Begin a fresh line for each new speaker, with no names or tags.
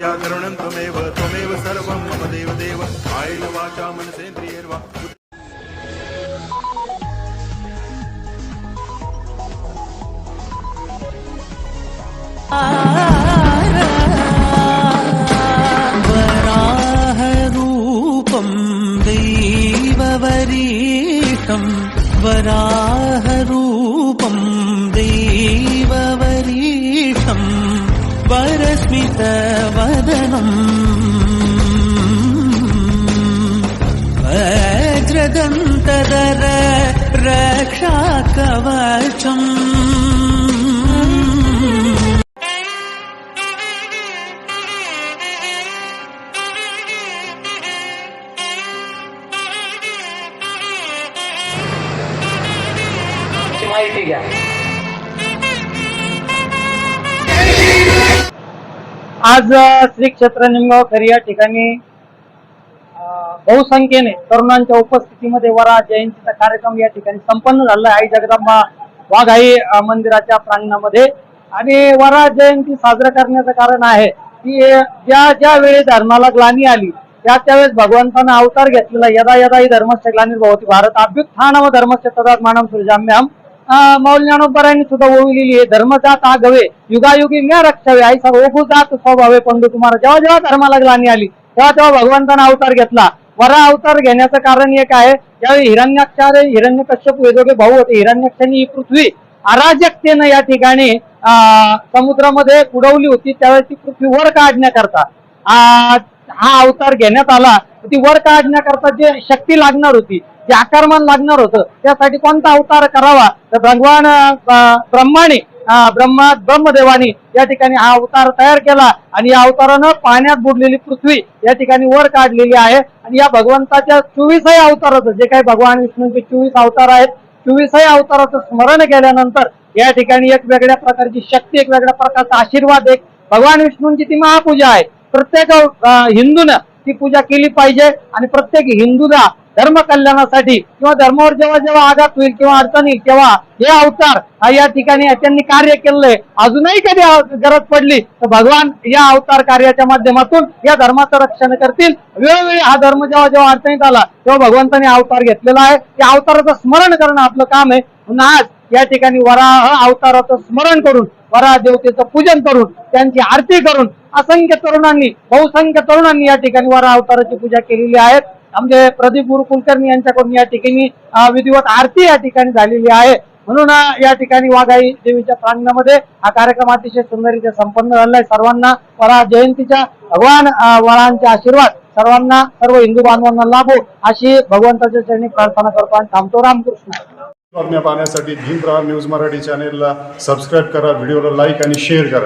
व्याकरणं त्वमेव त्वमेव सर्वं मम देव देव। आयेन वाचा मनसेन्द्रियैर्वा।
वराहरूपम् दैववरीष्टम् वराहरूपम् वरस्मितवदनम् वज्रदन्तदर रक्षाकवचम्
ची माहिती घ्या आज श्री क्षेत्र निमगावखरी या ठिकाणी बहुसंख्येने तरुणांच्या उपस्थितीमध्ये वरा जयंतीचा कार्यक्रम या ठिकाणी संपन्न झाला आई जगदंबा वाघाई मंदिराच्या प्रांगणामध्ये. आणि वरा जयंती साजरा करण्याचं कारण आहे की ज्या ज्या वेळी धर्माला ग्लानी आली त्या त्यावेळेस भगवंतानं अवतार घेतलेला यदा यदा ही धर्मस्य ग्लानीर्भवती भारत अभ्युत्थानम धर्मस्य तदात मानव सुरजाम्याम अं, मौल सुद्धा ओळलेली आहे धर्मजात आगवे युगायुगी म्या रक्षावे आई ओघू जात स्वभावे पंडू कुमार. जेव्हा जेव्हा धर्माला ग्लानी आली तेव्हा तेव्हा भगवंतानं अवतार घेतला. वरा अवतार घेण्याचं कारण एक आहे ज्यावेळी हिरण्यक्षार हिरण्य कश्यप भाऊ होते. हिरण्यक्षांनी ही पृथ्वी अराजकतेनं या ठिकाणी अं, समुद्रामध्ये उडवली होती. त्यावेळेस ती पृथ्वी वर काढण्याकरता. हा अवतार घेण्यात आला. ती वर काढण्याकरता जे शक्ती लागणार होती जे आकारमान लागणार होतं त्यासाठी कोणता अवतार करावा? तर भगवान ब्रह्माने ब्रह्मा ब्रह्मदेवानी या ठिकाणी हा अवतार तयार केला आणि या अवतारानं पाण्यात बुडलेली पृथ्वी या ठिकाणी वर काढलेली आहे. आणि या भगवंताच्या चोवीसही अवताराचं जे काही भगवान विष्णूंचे चोवीस अवतार आहेत चोवीसही अवताराचं स्मरण केल्यानंतर या ठिकाणी एक वेगळ्या प्रकारची शक्ती एक वेगळ्या प्रकारचा आशीर्वाद एक भगवान विष्णूंची ती महापूजा आहे. प्रत्येक हिंदूनं ती पूजा केली पाहिजे आणि प्रत्येक हिंदूला धर्म कल्याणासाठी किंवा धर्मावर जेव्हा जेव्हा आघात होईल किंवा अडचण येईल तेव्हा हे अवतार हा या ठिकाणी त्यांनी कार्य केलंय अजूनही कधी गरज पडली तर भगवान या अवतार कार्याच्या माध्यमातून या धर्माचं रक्षण करतील. वेळोवेळी हा धर्म जेव्हा जेव्हा अडचणीत आला तेव्हा भगवंताने अवतार घेतलेला आहे. त्या अवताराचं स्मरण करणं आपलं काम आहे. म्हणून आज या ठिकाणी वराह अवताराचं स्मरण करून वराह देवतेचं पूजन करून त्यांची आरती करून असंख्य तरुणांनी बहुसंख्य तरुणांनी या ठिकाणी वराह अवताराची पूजा केलेली आहे. आमचे प्रदीप गुरु कुलकर्णी यांच्याकडून या ठिकाणी विधिवत आरती या ठिकाणी झालेली आहे. म्हणून या ठिकाणी वाघाई देवीच्या प्रांगणामध्ये हा कार्यक्रम अतिशय सुंदररीत्या संपन्न झालाय सर्वांना वरा जयंतीच्या भगवान वरांचे आशीर्वाद. सर्वांना सर्व हिंदू बांधवांना लाभो अशी भगवंताच्या चरणी प्रार्थना करतो आणि थांबतो. रामकृष्ण.
बातम्या पाहण्यासाठी भीमराव न्यूज मराठी चॅनेलला सबस्क्राईब करा व्हिडिओला लाईक आणि शेअर करा.